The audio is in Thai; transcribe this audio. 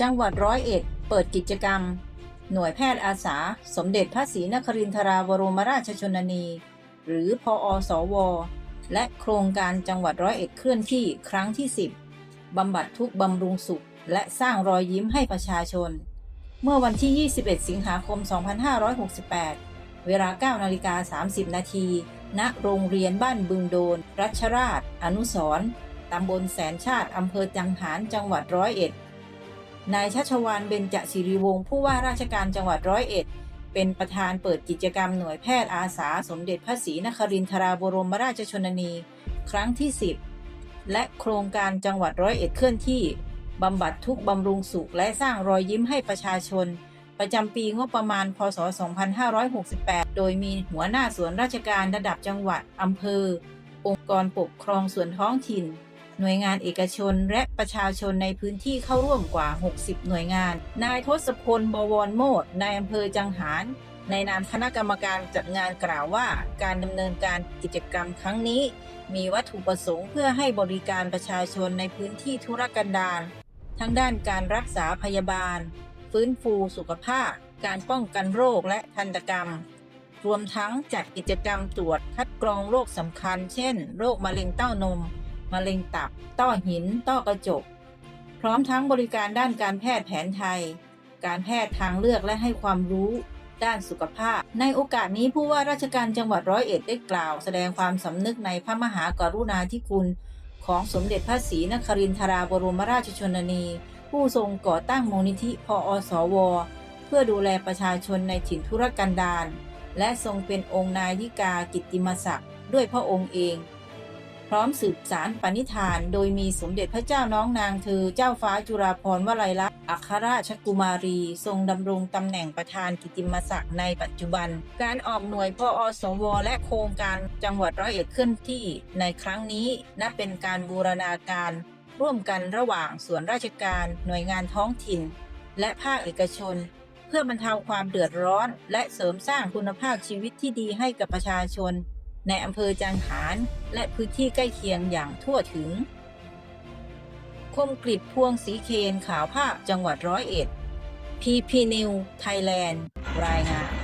จังหวัดร้อยเอ็ด เปิดกิจกรรม หน่วยแพทย์อาสา สมเด็จพระศรีนครินทราวรมราชชนนี หรือพออสว และโครงการจังหวัดร้อยเอ็ดเคลื่อนที่ครั้งที่ 10 บำบัดทุกบำรุงสุข และสร้างรอยยิ้มให้ประชาชน เมื่อวันที่ 21 สิงหาคม 2568 เวลา 9 นาฬิกา 30 นาที ณ โรงเรียนบ้านบึงโดน รัชราช อนุสรตำบลแสนชาติอำเภอจังหารจังหวัดร้อยเอ็ด นายชัชวานเบญจศิริวงศ์ผู้ว่าราชการจังหวัดร้อยเอ็ด เป็นประธานเปิดกิจกรรมหน่วยแพทย์อาสาสมเด็จพระศรีนครินทราบรมราชชนนี ครั้งที่ 10 และโครงการจังหวัดร้อยเอ็ดเคลื่อนที่บำบัดทุกบำรุงสุขและสร้างรอยยิ้มให้ประชาชน ประจำปีงบประมาณ พศ 2568 โดยมีหัวหน้าส่วนราชการระดับจังหวัดอำเภอ องค์กรปกครองส่วนท้องถิ่น หน่วยงานเอกชนและประชาชนในพื้นที่เข้าร่วมกว่า 60 หน่วยงาน นายทศพลบวรโมดนายอำเภอจังหาร ในนามคณะกรรมการจัดงานกล่าวว่าการดำเนินการกิจกรรมครั้งนี้ มีวัตถุประสงค์เพื่อให้บริการประชาชนในพื้นที่ธุรกันดารทั้งด้านการรักษาพยาบาล ฟื้นฟูสุขภาพ การป้องกันโรคและทันตกรรม รวมทั้งจัดกิจกรรมตรวจคัดกรองโรคสำคัญ เช่น โรคมะเร็งเต้านม มะเร็งตับ ต้อหิน ต้อกระจก พร้อมทั้งบริการด้านการแพทย์แผนไทย การแพทย์ทางเลือกและให้ความรู้ ด้านสุขภาพ ในโอกาสนี้ผู้ว่าราชการจังหวัดร้อยเอ็ดได้กล่าว แสดงความสำนึกในพระมหากรุณาธิคุณของสมเด็จพระศรีนครินทราบรมราชชนนี ผู้ทรงก่อตั้งมูลนิธิพออสว เพื่อดูแลประชาชนในถิ่นธุรกันดารและทรงเป็นองค์นายิกากิตติมศักดิ์ด้วยพระองค์เอง พร้อมสืบสารปณิธาน โดยมีสมเด็จพระเจ้าน้องนางเธอเจ้าฟ้าจุฬาภรณ์วลัยลักษณ์อัครราชกุมารี ทรงดำรงตำแหน่งประธานกิตติมศักดิ์ในปัจจุบัน การออกหน่วยพออสว และโครงการจังหวัดร้อยเอ็ดเคลื่อนที่ในครั้งนี้นับเป็นการบูรณาการ ร่วมกันระหว่างส่วนราชการ หน่วยงานท้องถิ่น และภาคเอกชน เพื่อบรรเทาความเดือดร้อน และเสริมสร้างคุณภาพชีวิตที่ดีให้กับประชาชน ในอำเภอจังหารและพื้นที่ใกล้เคียงอย่างทั่วถึง คมกริบพวงสีเคนข่าวภาพจังหวัดร้อยเอ็ดพีพีนิวไทยแลนด์ รายงาน